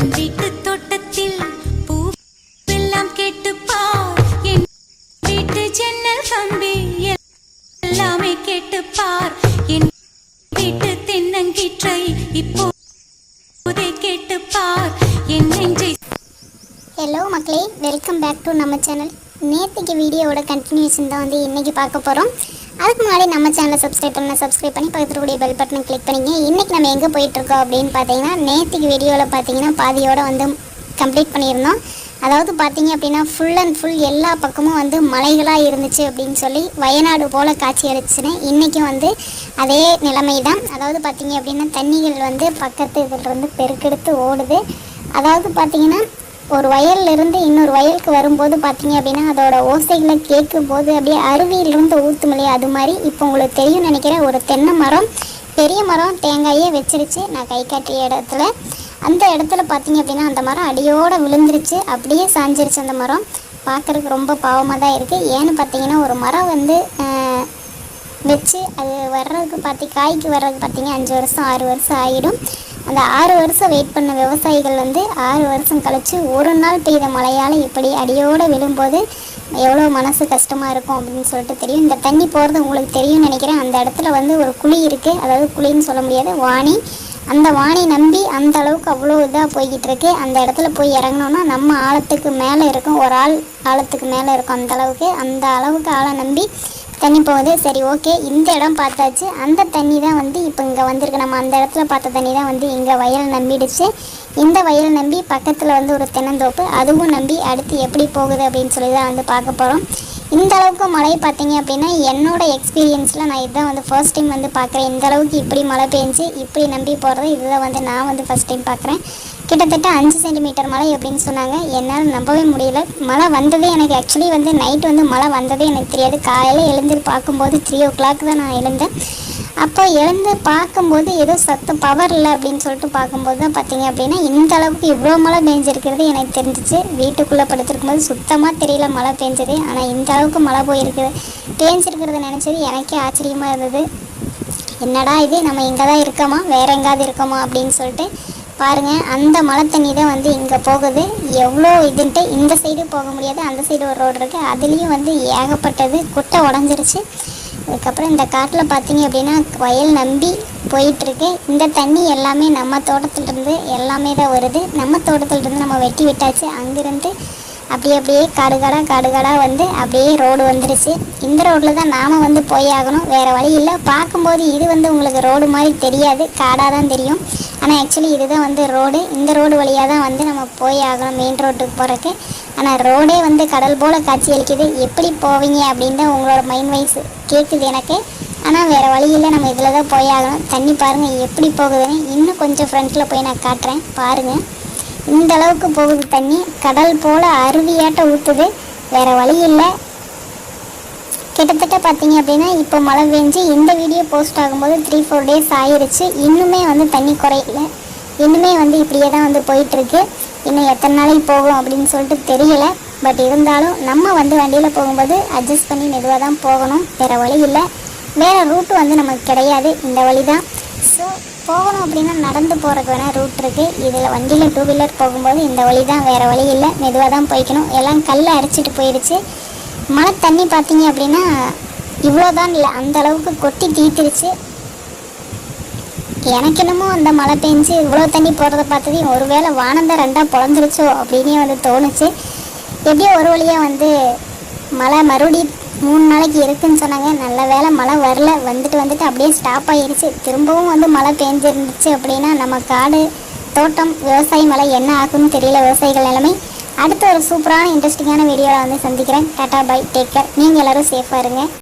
என் வீட்டு தோட்டத்தில் பூ எல்லாம் கேட்டுப்பார். என் வீட்டு ஜன்னல் கம்பி எல்லாமே கேட்டுப்பார். என் வீட்டு தென்னங்கீற்றை இப்போதே கேட்டுப்பார். என் நெஞ்சை ஹலோ மக்களே வெல்கம் பேக் டு நம்ம சேனல் நேற்றுக்கு வீடியோவோட கண்டினியூஷன் தான் வந்து இன்றைக்கி பார்க்க போகிறோம் அதுக்கு முன்னாடி நம்ம சேனலை சப்ஸ்கிரைப் பண்ண சப்ஸ்கிரைப் பண்ணி பக்கத்தில் கூடிய பெல் பட்டனை கிளிக் பண்ணிங்க. இன்றைக்கி நம்ம எங்கே போயிட்டுருக்கோம் அப்படின்னு பார்த்தீங்கன்னா நேற்றுக்கு வீடியோவில் பார்த்தீங்கன்னா பாதியோடு வந்து கம்ப்ளீட் பண்ணியிருந்தோம். அதாவது பார்த்தீங்க அப்படின்னா ஃபுல் அண்ட் ஃபுல் எல்லா பக்கமும் வந்து மலைகளாக இருந்துச்சு அப்படின்னு சொல்லி வயநாடு போல் காட்சி அளிச்சுன்னு இன்றைக்கும் வந்து அதே நிலைமை தான் அதாவது பார்த்தீங்க அப்படின்னா தண்ணிகள் வந்து பக்கத்து இதிலிருந்து பெருக்கெடுத்து ஓடுது. அதாவது பார்த்தீங்கன்னா ஒரு வயல்ல இருந்து இன்னொரு வயலுக்கு வரும்போது பார்த்தீங்க அப்படின்னா அதோட ஓசைகளை கேட்கும்போது அப்படியே அருவியிலிருந்து ஊற்றும் இல்லையா அது மாதிரி இப்போ உங்களுக்கு தெரியும் நினைக்கிறேன். ஒரு தென்னை மரம் பெரிய மரம் தேங்காயே வச்சிருச்சு. நான் கை காட்டிய இடத்துல. அந்த இடத்துல பார்த்தீங்க அப்படின்னா அந்த மரம் அடியோடு விழுந்துருச்சு. அப்படியே சாஞ்சிருச்சு அந்த மரம். பார்க்குறதுக்கு ரொம்ப பாவமாக தான் இருக்குது ஏன்னு பார்த்தீங்கன்னா ஒரு மரம் வந்து வச்சு அது வர்றதுக்கு பார்த்தி காய்க்கு வர்றதுக்கு பார்த்தீங்க அஞ்சு வருஷம் ஆறு வருஷம் ஆகிடும் அந்த ஆறு வருஷம் வெயிட் பண்ண விவசாயிகள் வந்து ஆறு வருஷம் கழித்து ஒரு நாள் பெய்த மழையால் இப்படி அடியோடு விழும்போது எவ்வளோ மனசு கஷ்டமாக இருக்கும் அப்படின்னு சொல்லிட்டு தெரியும். இந்த தண்ணி போகிறது உங்களுக்கு தெரியும்னு நினைக்கிறேன். அந்த இடத்துல வந்து ஒரு குழி இருக்குது அதாவது குழின்னு சொல்ல முடியாது வாணி. அந்த வாணி நம்பி அந்த அளவுக்கு அவ்வளோ இதாக போய்கிட்டு இருக்கு. அந்த இடத்துல போய் இறங்கினோன்னா நம்ம ஆழத்துக்கு மேலே இருக்கும். ஒரு ஆள் ஆழத்துக்கு மேலே இருக்கும் அந்த அளவுக்கு. அந்த அளவுக்கு ஆழை நம்பி தண்ணி போகுது. சரி ஓகே. இந்த இடம் பார்த்தாச்சு. அந்த தண்ணி தான் வந்து இப்போ இங்கே வந்திருக்கு. நம்ம அந்த இடத்துல பார்த்த தண்ணி தான் வந்து இங்கே வயல் நம்பிடுச்சு. இந்த வயல் நம்பி பக்கத்தில் வந்து ஒரு தென்னந்தோப்பு. அதுவும் நம்பி அடுத்து எப்படி போகுது அப்படின்னு சொல்லி தான் வந்து பார்க்க போகிறோம் இந்த அளவுக்கு மழை பார்த்தீங்க அப்படின்னா என்னோடய எக்ஸ்பீரியன்ஸில் நான் இதுதான் வந்து ஃபர்ஸ்ட் டைம் வந்து பார்க்குறேன். இந்த அளவுக்கு இப்படி மழை பெஞ்சு இப்படி நம்பி போகிறது இதுதான் வந்து நான் வந்து ஃபர்ஸ்ட் டைம் பார்க்குறேன். கிட்டத்தட்ட அஞ்சு சென்டிமீட்டர் மழை அப்படின்னு சொன்னாங்க. என்னால் நம்பவே முடியல. மழை வந்ததே எனக்கு ஆக்சுவலி வந்து நைட் வந்து மழை வந்ததே எனக்கு தெரியாது. காலையில் எழுந்து பார்க்கும்போது த்ரீ ஓ கிளாக் தான் நான் எழுந்தேன். அப்போ எழுந்து பார்க்கும்போது ஏதோ சத்தம் பவர் இல்லை அப்படின்னு சொல்லிட்டு பார்க்கும்போது தான் பார்த்தீங்க அப்படின்னா இந்த அளவுக்கு இவ்வளோ மழை பெஞ்சிருக்கிறது எனக்கு தெரிஞ்சிச்சு. வீட்டுக்குள்ளே படுத்திருக்கும்போது சுத்தமாக தெரியல மழை பெஞ்சது. ஆனால் இந்த அளவுக்கு மழை போயிருக்குது பேஞ்சிருக்கிறத நினச்சது எனக்கே ஆச்சரியமாக இருந்தது. என்னடா இது? நம்ம இங்கே தான் இருக்கோமா? வேற எங்காவது இருக்கோமா? அப்படின்னு சொல்லிட்டு பாருங்கள் அந்த மழை தண்ணி தான் வந்து இங்கே போகுது. எவ்வளோ இதுன்ட்டு இந்த சைடு போக முடியாது அந்த சைடு ஒரு ரோடு இருக்குது அதுலேயும் வந்து ஏகப்பட்டது குட்டை உடஞ்சிருச்சு. அதுக்கப்புறம் இந்த காட்டில் பார்த்தீங்க அப்படின்னா வயல் நம்பி போயிட்டுருக்கு. இந்த தண்ணி எல்லாமே நம்ம தோட்டத்துலேருந்து எல்லாமே தான் வருது. நம்ம தோட்டத்துலேருந்து நம்ம வெட்டி விட்டாச்சு. அங்கேருந்து அப்படியே அப்படியே காடு காடாக காடு காடாக வந்து அப்படியே ரோடு வந்துருச்சு. இந்த ரோட்டில் தான் நாம் வந்து போய் ஆகணும். வேறு வழி இல்லை. பார்க்கும்போது இது வந்து உங்களுக்கு ரோடு மாதிரி தெரியாது. காடாக தான் தெரியும். ஆனால் ஆக்சுவலி இதுதான் வந்து ரோடு இந்த ரோடு வழியாக தான் வந்து நம்ம போய் ஆகணும் மெயின் ரோட்டுக்கு போகிறதுக்கு ஆனால் ரோடே வந்து கடல் போல் காட்சி அளிக்குது. எப்படி போவீங்க அப்படின்னு தான் உங்களோட மைண்ட் வைஸ் கேட்குது எனக்கு. ஆனால் வேறு வழி இல்லை. நம்ம இதில் தான் போய் ஆகணும். தண்ணி பாருங்கள் எப்படி போகுதுன்னு. இன்னும் கொஞ்சம் ஃப்ரண்ட்டில் போய் நான் காட்டுறேன். பாருங்கள் இந்த அளவுக்கு போகுது தண்ணி. கடல் போல் அருவியாட்ட ஊற்றுது வேறு வழி இல்லை. கிட்டத்தட்ட பார்த்தீங்க அப்படின்னா இப்போ மழை பெஞ்சு இந்த வீடியோ போஸ்ட் ஆகும்போது த்ரீ ஃபோர் டேஸ் ஆயிடுச்சு இன்னுமே வந்து தண்ணி குறையல. இன்னுமே வந்து இப்படியே தான் வந்து போயிட்டுருக்கு. இன்னும் எத்தனை நாளைக்கு போகும் அப்படின்னு சொல்லிட்டு தெரியல. பட் இருந்தாலும் நம்ம வந்து வண்டியில் போகும்போது அட்ஜஸ்ட் பண்ணி மெதுவாக தான் போகணும். வேறு வழி இல்லை. வேறு ரூட்டு வந்து நமக்கு கிடையாது. இந்த வழி தான். ஸோ போகணும் அப்படின்னா நடந்து போகிறதுக்கு வேணால் ரூட் இருக்குது இதில் வண்டியில் டூ வீலர் போகும்போது இந்த வழி தான். வேறு வழி இல்லை. மெதுவாக தான் போய்க்கணும். எல்லாம் கல் அரைச்சிட்டு போயிடுச்சு மழை தண்ணி பார்த்தீங்க அப்படின்னா இவ்வளோதான் இல்லை. அந்த அளவுக்கு கொட்டி தீத்துருச்சு. எனக்கு என்னமோ அந்த மழை பெஞ்சு இவ்வளோ தண்ணி போகிறத பார்த்ததையும் ஒருவேளை வானந்தான் ரெண்டாக பொழந்துருச்சோ அப்படின்னே வந்து தோணுச்சு. எப்படியோ ஒரு வழியாக வந்து மழை மறுபடி மூணு நாளைக்கு இருக்குன்னு சொன்னாங்க. நல்ல வேளை மழை வரல. வந்துட்டு வந்துட்டு அப்படியே ஸ்டாப் ஆகிருச்சு திரும்பவும் வந்து மழை பெஞ்சிருந்துச்சு அப்படின்னா நம்ம காடு தோட்டம் விவசாய மழை என்ன ஆகும்னு தெரியல. விவசாயிகள் நிலைமை அடுத்த ஒரு சூப்பரான இன்ட்ரெஸ்டிங்கான வீடியோவில் வந்து சந்திக்கிறேன். டாட்டா பை டேக் கேர் நீங்கள் எல்லோரும் சேஃபாக இருங்க.